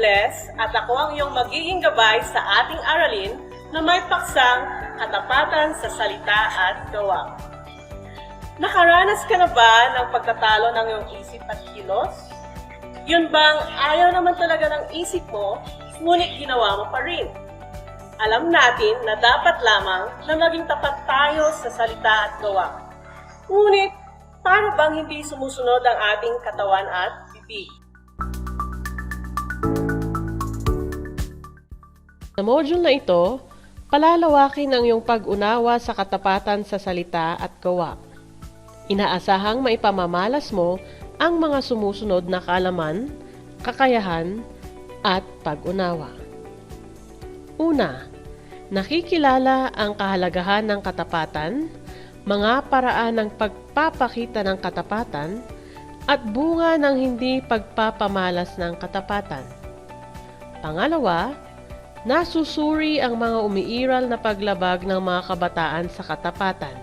Bless at ako ang iyong magiging gabay sa ating aralin na may paksang katapatan sa salita at gawa. Nakaranas ka na ba ng pagkatalo ng iyong isip at kilos? Yun bang ayaw naman talaga ng isip mo, ngunit ginawa mo pa rin? Alam natin na dapat lamang na maging tapat tayo sa salita at gawa. Ngunit, paano bang hindi sumusunod ang ating katawan at bibig? Sa module na ito, palalawakin ang iyong pag-unawa sa katapatan sa salita at gawa. Inaasahang maipamamalas mo ang mga sumusunod na kaalaman, kakayahan, at pag-unawa. Una, nakikilala ang kahalagahan ng katapatan, mga paraan ng pagpapakita ng katapatan, at bunga ng hindi pagpapamalas ng katapatan. Pangalawa, nasusuri ang mga umiiral na paglabag ng mga kabataan sa katapatan.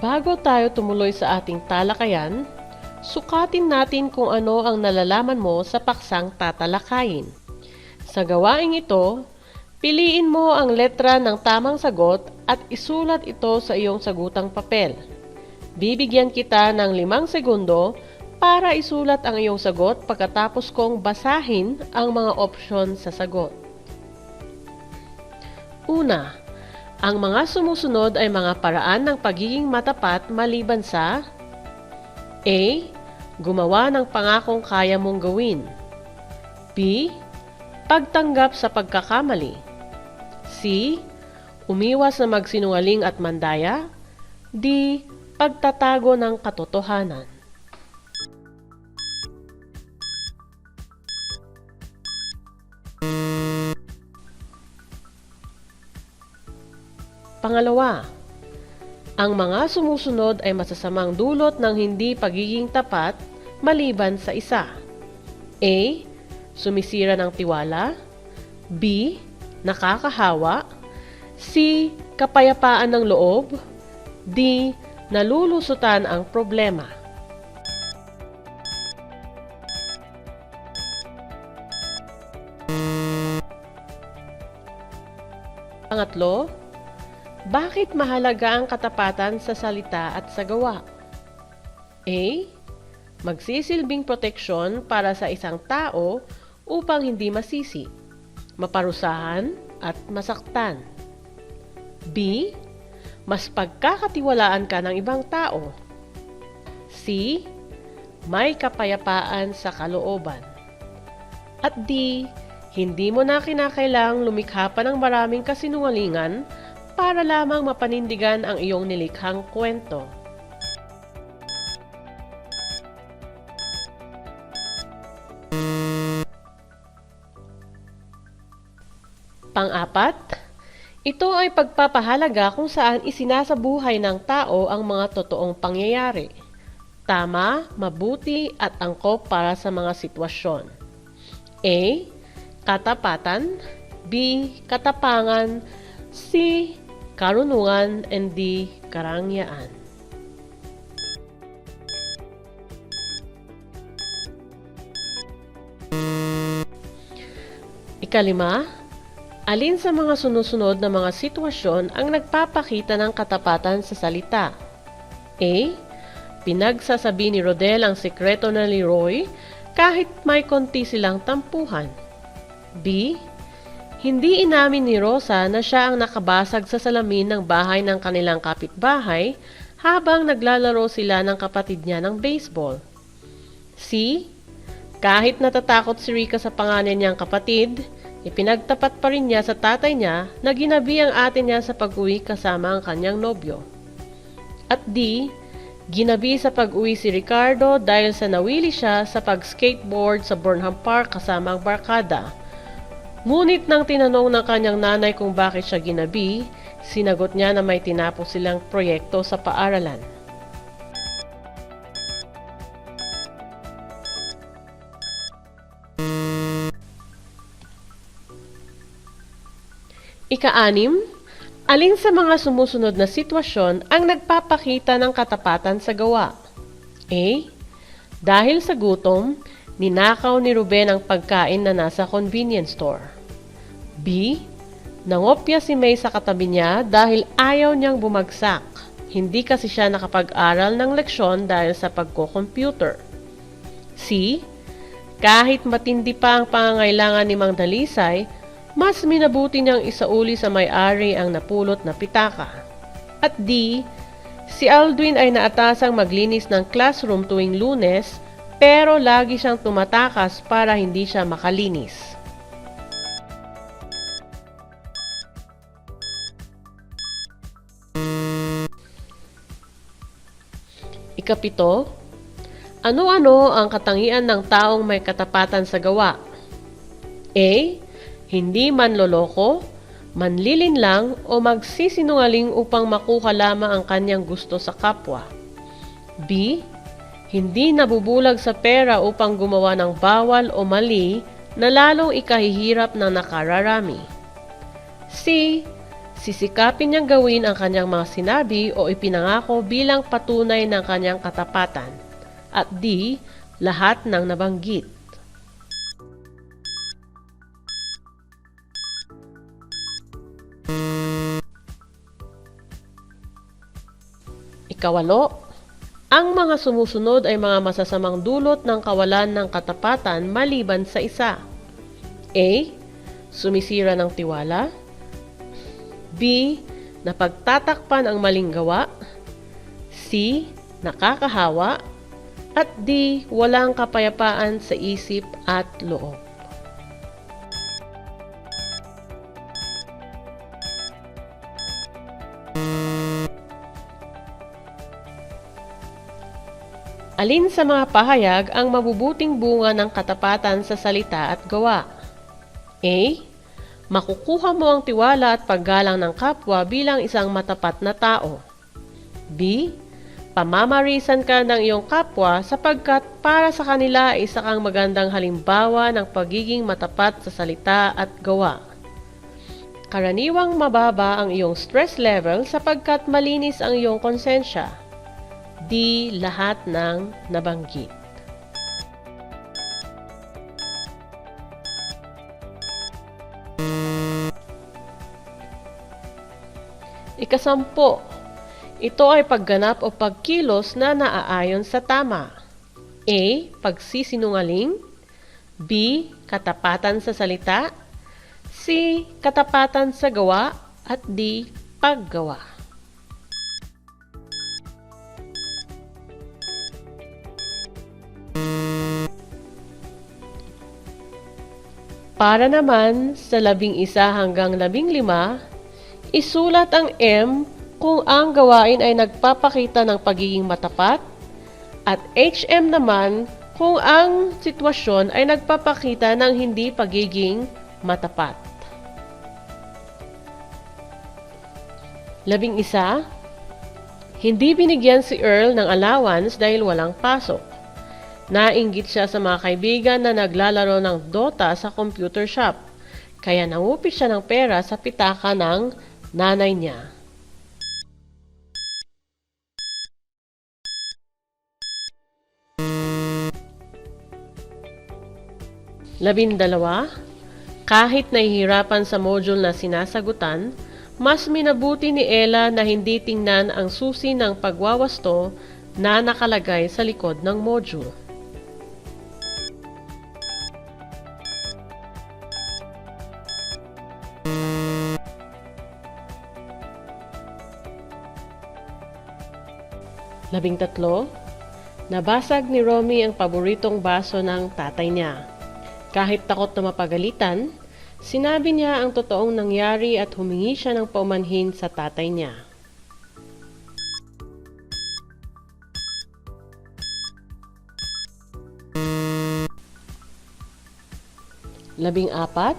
Bago tayo tumuloy sa ating talakayan, sukatin natin kung ano ang nalalaman mo sa paksang tatalakayin. Sa gawaing ito, piliin mo ang letra ng tamang sagot at isulat ito sa iyong sagutang papel. Bibigyan kita ng limang segundo para isulat ang iyong sagot pagkatapos kong basahin ang mga opsyon sa sagot. Una, ang mga sumusunod ay mga paraan ng pagiging matapat maliban sa A. Gumawa ng pangakong kaya mong gawin B. Pagtanggap sa pagkakamali C. Umiwas na magsinungaling at mandaya D. Pagtatago ng katotohanan Pangalawa, ang mga sumusunod ay masasamang dulot ng hindi pagiging tapat maliban sa isa. A. Sumisira ng tiwala B. Nakakahawa C. Kapayapaan ng loob D. Nalulusutan ang problema Pangatlo, bakit mahalaga ang katapatan sa salita at sa gawa? A. Magsisilbing proteksyon para sa isang tao upang hindi masisi, maparusahan at masaktan. B. Mas pagkakatiwalaan ka ng ibang tao. C. May kapayapaan sa kalooban. At D. Hindi mo na kinakailang lumikha pa ng maraming kasinungalingan para lamang mapanindigan ang iyong nilikhang kwento. Pang-apat, ito ay pagpapahalaga kung saan isinasabuhay ng tao ang mga totoong pangyayari. Tama, mabuti at angkop para sa mga sitwasyon. A. Katapatan B. Katapangan C. Karunungan and D. Karangyaan Ikalima, alin sa mga sunusunod na mga sitwasyon ang nagpapakita ng katapatan sa salita? A. Pinagsasabi ni Rodel ang sekreto na ni Roy kahit may konti silang tampuhan. B. Hindi inamin ni Rosa na siya ang nakabasag sa salamin ng bahay ng kanilang kapitbahay habang naglalaro sila ng kapatid niya ng baseball. C. Kahit natatakot si Rika sa pangalan niyang kapatid, ipinagtapat pa rin niya sa tatay niya na ginabi ang ate niya sa pag-uwi kasama ang kanyang nobyo. At D. Ginabi sa pag-uwi si Ricardo dahil sa nawili siya sa pag-skateboard sa Burnham Park kasama ang barkada. Ngunit nang tinanong ng kanyang nanay kung bakit siya ginabi, sinagot niya na may tinapos silang proyekto sa paaralan. Ika-anim, alin sa mga sumusunod na sitwasyon ang nagpapakita ng katapatan sa gawa? A. Dahil sa gutom, Ninakaw ni Ruben ang pagkain na nasa convenience store. B. Nangopya si May sa katabi niya dahil ayaw niyang bumagsak. Hindi kasi siya nakapag-aral ng leksyon dahil sa pagko-computer. C. Kahit matindi pa ang pangangailangan ni Mang Dalisay, mas minabuti niyang isauli sa may-ari ang napulot na pitaka. At D. Si Aldwin ay naatasang maglinis ng classroom tuwing lunes pero lagi siyang tumatakas para hindi siya makalinis. Ikapito, ano-ano ang katangian ng taong may katapatan sa gawa? A. Hindi manloloko, manlilinlang o magsisinungaling upang makuha lamang ang kanyang gusto sa kapwa. B. Hindi nabubulag sa pera upang gumawa ng bawal o mali na lalong ikahihirap ng nakararami. C. Sisikapin niyang gawin ang kanyang mga sinabi o ipinangako bilang patunay ng kanyang katapatan. At D. Lahat ng nabanggit. Ikawalo, ang mga sumusunod ay mga masasamang dulot ng kawalan ng katapatan maliban sa isa. A. Sumisira ng tiwala. B. Napagtatakpan ang maling gawa. C. Nakakahawa. At D. Walang kapayapaan sa isip at loob. Alin sa mga pahayag ang mabubuting bunga ng katapatan sa salita at gawa? A. Makukuha mo ang tiwala at paggalang ng kapwa bilang isang matapat na tao. B. Pamamarisan ka ng iyong kapwa sapagkat para sa kanila ay isa kang magandang halimbawa ng pagiging matapat sa salita at gawa. Karaniwang mababa ang iyong stress level sapagkat malinis ang iyong konsensya. D. Lahat ng nabanggit. Ikasampo, ito ay pagganap o pagkilos na naaayon sa tama. A. Pagsisinungaling B. Katapatan sa salita C. Katapatan sa gawa at D. Paggawa. Para naman sa labing isa hanggang labing lima, isulat ang M kung ang gawain ay nagpapakita ng pagiging matapat at HM naman kung ang sitwasyon ay nagpapakita ng hindi pagiging matapat. Labing isa, hindi binigyan si Earl ng allowance dahil walang pasok. Nainggit siya sa mga kaibigan na naglalaro ng Dota sa computer shop, kaya nangupit siya ng pera sa pitaka ng nanay niya. Labindalawa, kahit nahihirapan sa module na sinasagutan, mas minabuti ni Ella na hindi tingnan ang susi ng pagwawasto na nakalagay sa likod ng module. Labing tatlo, nabasag ni Romy ang paboritong baso ng tatay niya. Kahit takot na mapagalitan, sinabi niya ang totoong nangyari at humingi siya ng paumanhin sa tatay niya. Labing apat,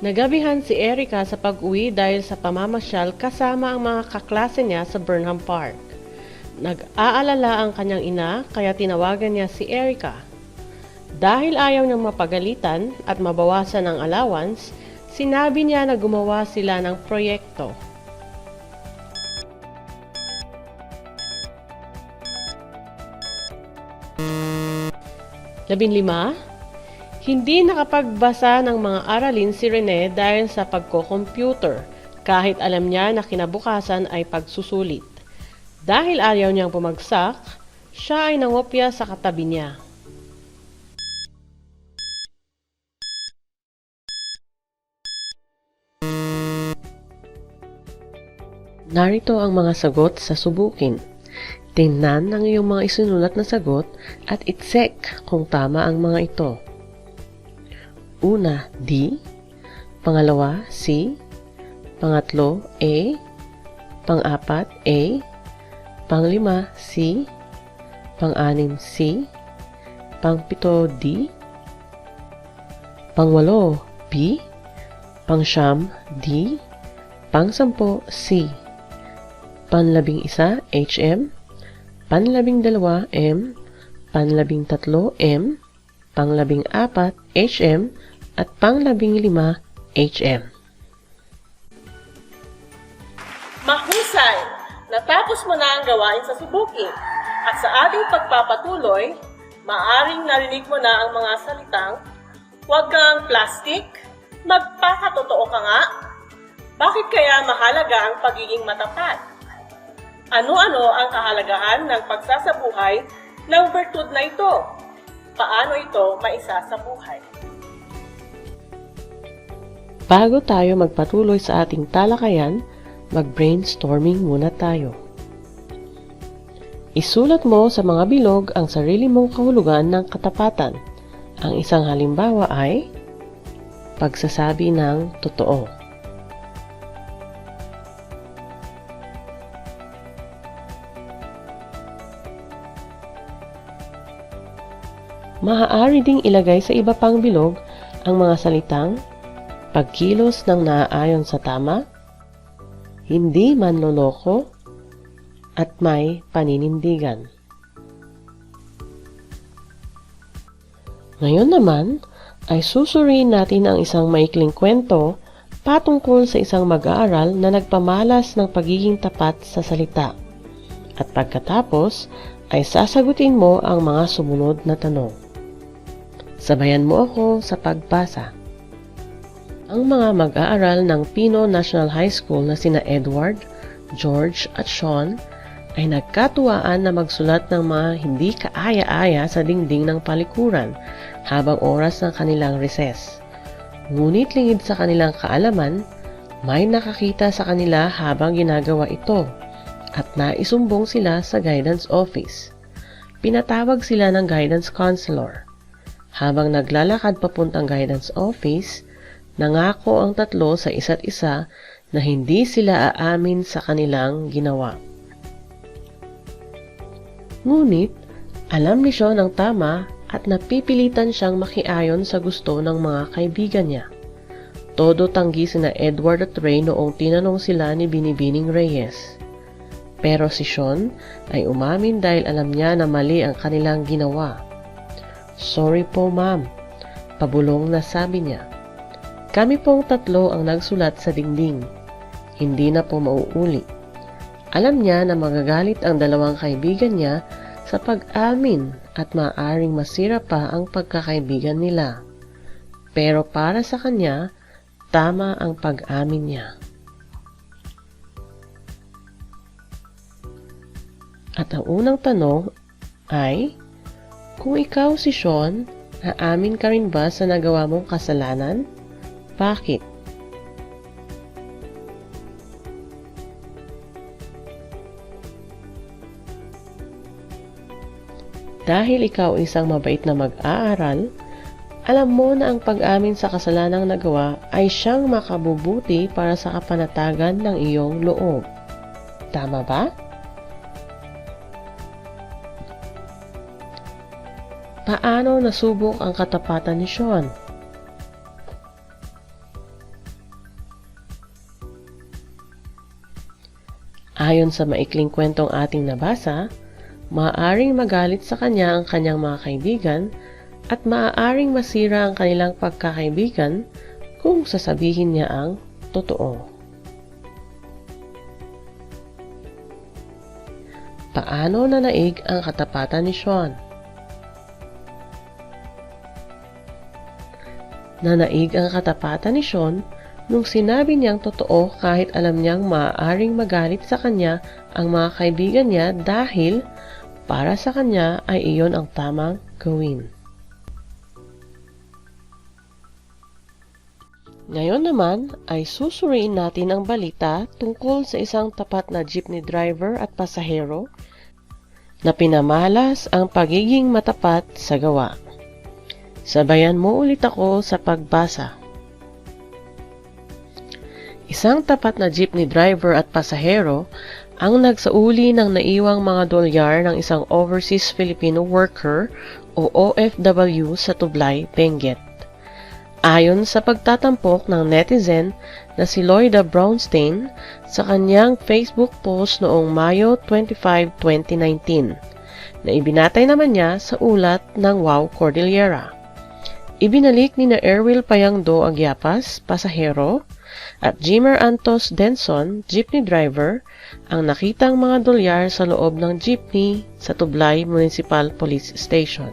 Nagabihan si Erica sa pag-uwi dahil sa pamamasyal kasama ang mga kaklase niya sa Burnham Park. Nag-aalala ang kanyang ina kaya tinawagan niya si Erica. Dahil ayaw niyang mapagalitan at mabawasan ang allowance, sinabi niya na gumawa sila ng proyekto. Labinlima, hindi nakapagbasa ng mga aralin si Rene dahil sa pagko-computer kahit alam niya na kinabukasan ay pagsusulit. Dahil ayaw niyang bumagsak, siya ay nangopya sa katabi niya. Narito ang mga sagot sa subukin. Tingnan ang iyong mga isinulat na sagot at i-check kung tama ang mga ito. Una, D. Pangalawa, C. Pangatlo, A. Pang-apat, A. Panglima, C. Pang-anim, C. Pangpito, D. Pangwalo, B. Pangsyam, D. Pangsampo, C. Panlabing isa, HM. Panlabing dalawa, M. Panlabing tatlo, M. Panglabing apat, HM. At panglabing lima, HM. Natapos mo na ang gawain sa subukin. At sa ating pagpapatuloy, maaring narinig mo na ang mga salitang Huwag kang plastic, magpakatotoo ka nga. Bakit kaya mahalaga ang pagiging matapat? Ano-ano ang kahalagahan ng pagsasabuhay ng bertud na ito? Paano ito maisasabuhay? Bago tayo magpatuloy sa ating talakayan, mag-brainstorming muna tayo. Isulat mo sa mga bilog ang sarili mong kahulugan ng katapatan. Ang isang halimbawa ay pagsasabi ng totoo. Maaari ding ilagay sa iba pang bilog ang mga salitang pagkilos ng naaayon sa tama, hindi manloloko, at may paninindigan. Ngayon naman, ay susuriin natin ang isang maikling kwento patungkol sa isang mag-aaral na nagpamalas ng pagiging tapat sa salita. At pagkatapos, ay sasagutin mo ang mga sumunod na tanong. Sabayan mo ako sa pagbasa. Ang mga mag-aaral ng Pino National High School na sina Edward, George at Sean ay nagkatuwaan na magsulat ng mga hindi kaaya-aya sa dingding ng palikuran habang oras ng kanilang recess. Ngunit lingid sa kanilang kaalaman, may nakakita sa kanila habang ginagawa ito at naisumbong sila sa guidance office. Pinatawag sila ng guidance counselor. Habang naglalakad papuntang guidance office, nangako ang tatlo sa isa't isa na hindi sila aamin sa kanilang ginawa. Ngunit, alam ni Sean ang tama at napipilitan siyang makiayon sa gusto ng mga kaibigan niya. Todo tanggi sina Edward at Ray noong tinanong sila ni Binibining Reyes. Pero si Sean ay umamin dahil alam niya na mali ang kanilang ginawa. Sorry po ma'am, pabulong na sabi niya. Kami pong tatlo ang nagsulat sa dingding. Hindi na po mauuli. Alam niya na magagalit ang dalawang kaibigan niya sa pag-amin at maaring masira pa ang pagkakaibigan nila. Pero para sa kanya, tama ang pag-amin niya. At ang unang tanong ay, kung ikaw si Sean, aamin ka rin ba sa nagawa mong kasalanan? Bakit? Dahil ikaw isang mabait na mag-aaral, alam mo na ang pag-amin sa kasalanang nagawa ay siyang makabubuti para sa kapanatagan ng iyong loob. Tama ba? Paano nasubok ang katapatan ni Sean? Ayon sa maikling kwentong ating nabasa, maaaring magalit sa kanya ang kanyang mga kaibigan at maaaring masira ang kanilang pagkakaibigan kung sasabihin niya ang totoo. Paano nanaig ang katapatan ni Sean? Nanaig ang katapatan ni Sean nung sinabi niyang totoo kahit alam niyang maaaring magalit sa kanya ang mga kaibigan niya dahil para sa kanya ay iyon ang tamang gawin. Ngayon naman ay susuriin natin ang balita tungkol sa isang tapat na jeepney driver at pasahero na pinamalas ang pagiging matapat sa gawa. Sabayan mo ulit ako sa pagbasa. Isang tapat na jeepney driver at pasahero ang nagsauli ng naiwang mga dolyar ng isang overseas Filipino worker o OFW sa Tublay, Benguet. Ayon sa pagtatampok ng netizen na si Lloyda Brownstein sa kanyang Facebook post noong Mayo 25, 2019, na ibinatay naman niya sa ulat ng Wow Cordillera. Ibinalik ni na Erwil Payangdo Agyapas, pasahero, at Jimmer Antos Denson, jeepney driver, ang nakitang mga dolyar sa loob ng jeepney sa Tublay Municipal Police Station.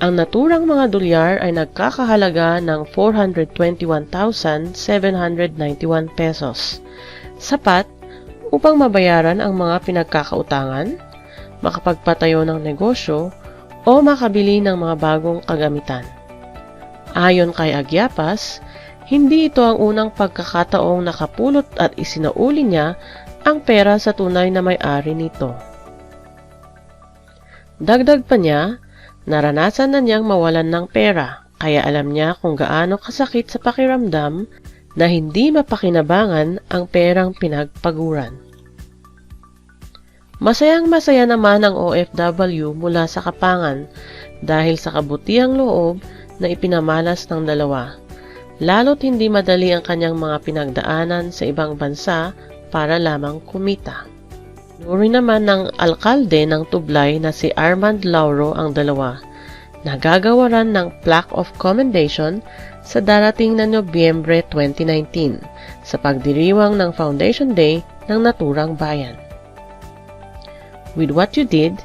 Ang naturang mga dolyar ay nagkakahalaga ng 421,791 pesos. Sapat upang mabayaran ang mga pinagkakautangan, makapagpatayo ng negosyo, o makabili ng mga bagong kagamitan. Ayon kay Agyapas, hindi ito ang unang pagkakataong nakapulot at isinauli niya ang pera sa tunay na may-ari nito. Dagdag pa niya, Naranasan na niyang mawalan ng pera, kaya alam niya kung gaano kasakit sa pakiramdam na hindi mapakinabangan ang perang pinagpaguran. Masayang masaya naman ang OFW mula sa Kapangan dahil sa kabutiang loob na ipinamalas ng dalawa. Lalo't hindi madali ang kanyang mga pinagdaanan sa ibang bansa para lamang kumita. Nuri naman ng alkalde ng Tublay na si Armand Lauro ang dalawa. Nagagawaran ng plaque of commendation sa darating na Nobyembre 2019 sa pagdiriwang ng Foundation Day ng Naturang Bayan. With what you did,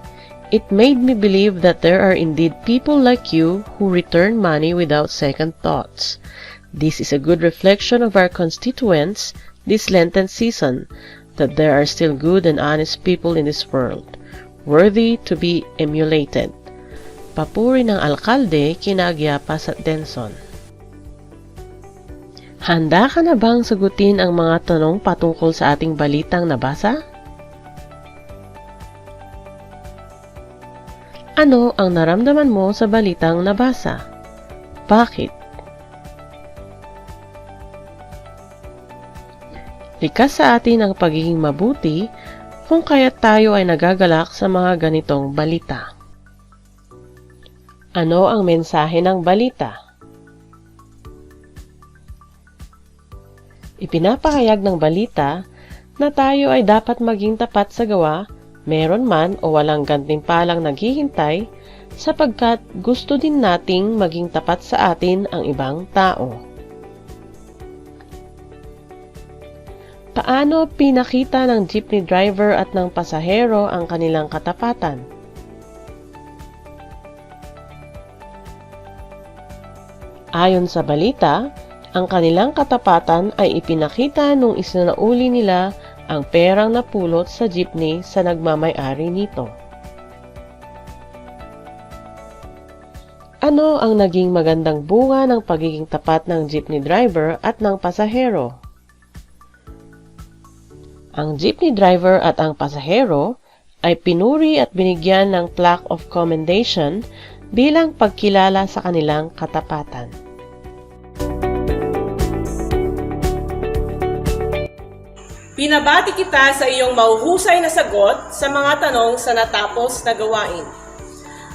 it made me believe that there are indeed people like you who return money without second thoughts. This is a good reflection of our constituents this Lenten season that there are still good and honest people in this world, worthy to be emulated. Papuri ng alkalde kinagyapas at Denson. Handa ka na bang sagutin ang mga tanong patungkol sa ating balitang nabasa? Ano ang naramdaman mo sa balitang nabasa? Bakit? Likas sa atin ang pagiging mabuti kung kaya't tayo ay nagagalak sa mga ganitong balita. Ano ang mensahe ng balita? Ipinapahayag ng balita na tayo ay dapat maging tapat sa gawa, meron man o walang gantimpalang naghihintay, sapagkat gusto din nating maging tapat sa atin ang ibang tao. Paano pinakita ng jeepney driver at ng pasahero ang kanilang katapatan? Ayon sa balita, ang kanilang katapatan ay ipinakita nung isinauli nila ang perang napulot sa jeepney sa nagmamay-ari nito. Ano ang naging magandang bunga ng pagiging tapat ng jeepney driver at ng pasahero? Ang jeepney driver at ang pasahero ay pinuri at binigyan ng plaque of commendation bilang pagkilala sa kanilang katapatan. Pinabati kita sa iyong mauhusay na sagot sa mga tanong sa natapos na gawain.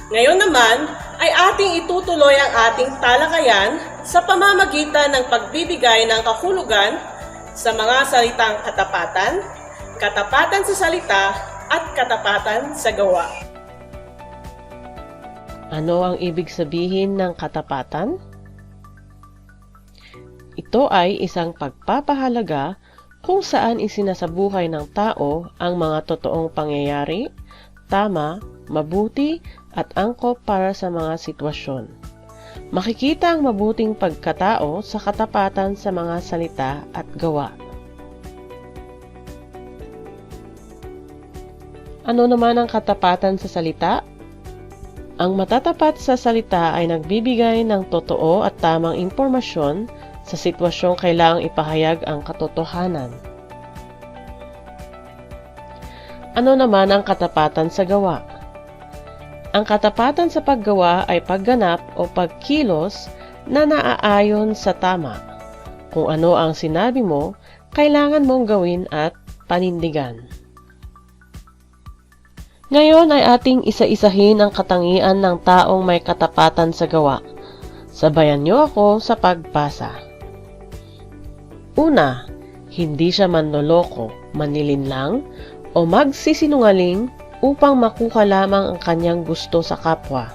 Ngayon naman ay ating itutuloy ang ating talakayan sa pamamagitan ng pagbibigay ng kahulugan sa mga salitang katapatan, katapatan sa salita, at katapatan sa gawa. Ano ang ibig sabihin ng katapatan? Ito ay isang pagpapahalaga kung saan isinasabuhay ng tao ang mga totoong pangyayari, tama, mabuti, at angkop para sa mga sitwasyon. Makikita ang mabuting pagkatao sa katapatan sa mga salita at gawa. Ano naman ang katapatan sa salita? Ang matatapat sa salita ay nagbibigay ng totoo at tamang impormasyon sa sitwasyong kailangang ipahayag ang katotohanan. Ano naman ang katapatan sa gawa? Ang katapatan sa paggawa ay pagganap o pagkilos na naaayon sa tama. Kung ano ang sinabi mo, kailangan mong gawin at panindigan. Ngayon ay ating isa-isahin ang katangian ng taong may katapatan sa gawa. Sabayan niyo ako sa pagbasa. Una, hindi siya manloloko, manilinlang, o magsisinungaling upang makuha lamang ang kanyang gusto sa kapwa.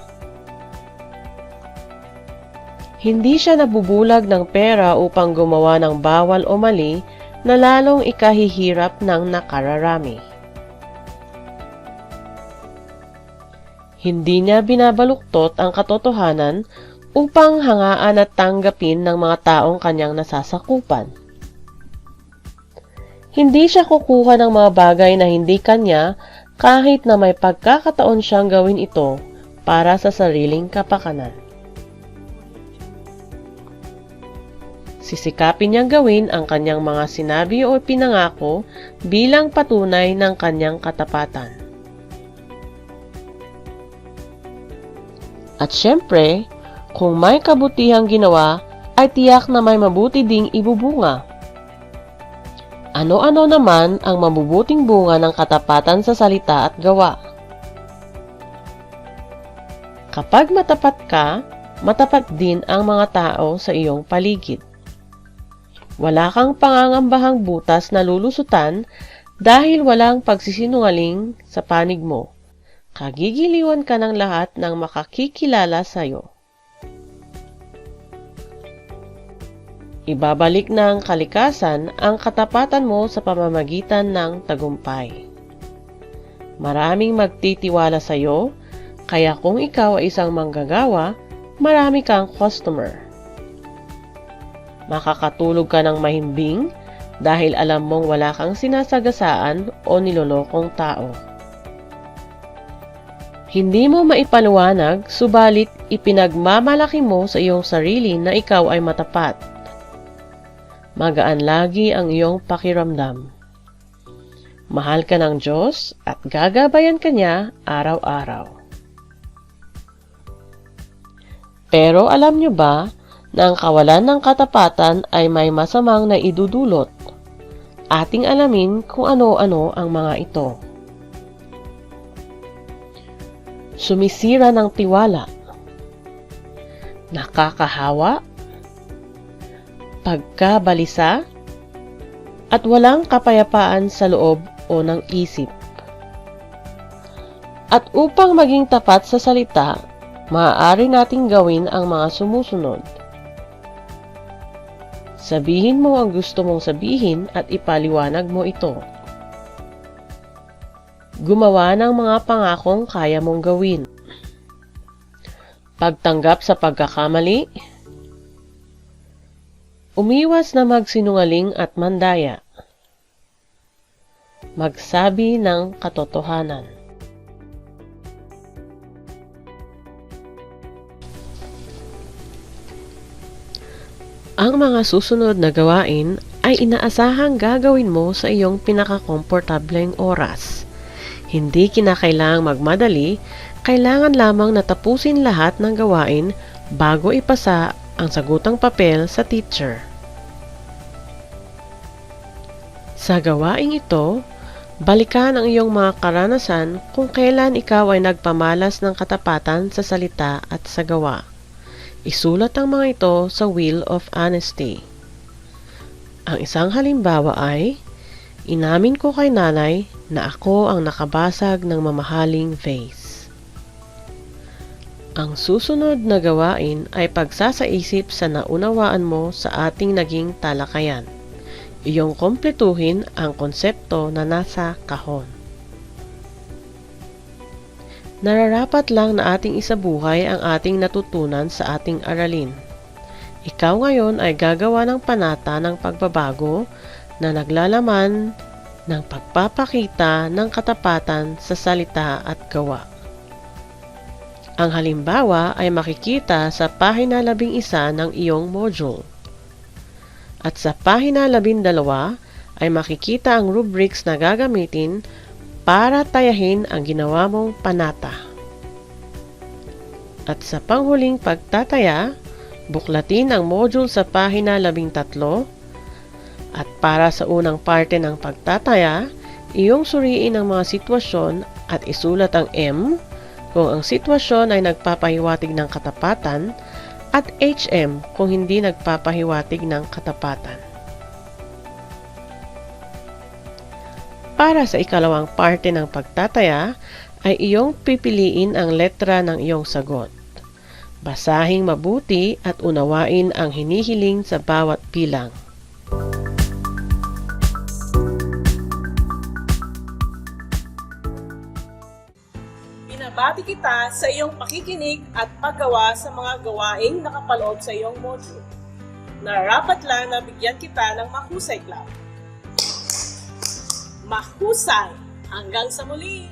Hindi siya nabubulag ng pera upang gumawa ng bawal o mali na lalong ikahihirap ng nakararami. Hindi niya binabaluktot ang katotohanan upang hangaan at tanggapin ng mga taong kanyang nasasakupan. Hindi siya kukuha ng mga bagay na hindi kanya kahit na may pagkakataon siyang gawin ito para sa sariling kapakanan. Sisikapin niyang gawin ang kanyang mga sinabi o pinangako bilang patunay ng kanyang katapatan. At syempre, kung may kabutihang ginawa, ay tiyak na may mabuti ding ibubunga. Ano-ano naman ang mabubuting bunga ng katapatan sa salita at gawa? Kapag matapat ka, matapat din ang mga tao sa iyong paligid. Wala kang pangangambahang butas na lulusutan dahil walang pagsisinungaling sa panig mo. Kagigiliwan ka ng lahat ng makakikilala sa iyo. Ibabalik ng kalikasan ang katapatan mo sa pamamagitan ng tagumpay. Maraming magtitiwala sa iyo, kaya kung ikaw ay isang manggagawa, marami kang customer. Makakatulog ka ng mahimbing dahil alam mong wala kang sinasagasaan o nilolokong tao. Hindi mo maipaliwanag, subalit ipinagmamalaki mo sa iyong sarili na ikaw ay matapat. Magaan lagi ang iyong pakiramdam. Mahal ka ng Diyos at gagabayan ka niya araw-araw. Pero alam nyo ba na ang kawalan ng katapatan ay may masamang na idudulot? Ating alamin kung ano-ano ang mga ito. Sumisira ng tiwala. Nakakahawa. Pagkabalisa. At walang kapayapaan sa loob o ng isip. At upang maging tapat sa salita, maaari nating gawin ang mga sumusunod. Sabihin mo ang gusto mong sabihin at ipaliwanag mo ito. Gumawa ng mga pangakong kaya mong gawin. Pagtanggap sa pagkakamali. Umiwas na magsinungaling at mandaya. Magsabi ng katotohanan. Ang mga susunod na gawain ay inaasahang gagawin mo sa iyong pinakakomportableng oras. Hindi kinakailangang magmadali, kailangan lamang natapusin lahat ng gawain bago ipasa ang sagutang papel sa teacher. Sa gawaing ito, balikan ang iyong mga karanasan kung kailan ikaw ay nagpamalas ng katapatan sa salita at sa gawa. Isulat ang mga ito sa Wheel of Honesty. Ang isang halimbawa ay, Inamin ko kay nanay na ako ang nakabasag ng mamahaling vase. Ang susunod na gawain ay pagsasaisip sa naunawaan mo sa ating naging talakayan. Iyong kompletuhin ang konsepto na nasa kahon. Nararapat lang na ating isabuhay ang ating natutunan sa ating aralin. Ikaw ngayon ay gagawa ng panata ng pagbabago na naglalaman ng pagpapakita ng katapatan sa salita at gawa. Ang halimbawa ay makikita sa pahina 11 ng iyong module. At sa pahina 12 ay makikita ang rubrics na gagamitin para tayahin ang ginawa mong panata. At sa panghuling pagtataya, buklatin ang module sa pahina 13 at para sa unang parte ng pagtataya, iyong suriin ang mga sitwasyon at isulat ang M kung ang sitwasyon ay nagpapahiwatig ng katapatan at HM kung hindi nagpapahiwatig ng katapatan. Para sa ikalawang parte ng pagtataya, ay iyong pipiliin ang letra ng iyong sagot. Basahing mabuti at unawain ang hinihiling sa bawat bilang. Binabati kita sa iyong pakikinig at paggawa sa mga gawaing nakapaloob sa iyong module. Nararapat lang na bigyan kita ng mahusay club. Mahusay! Hanggang sa muli!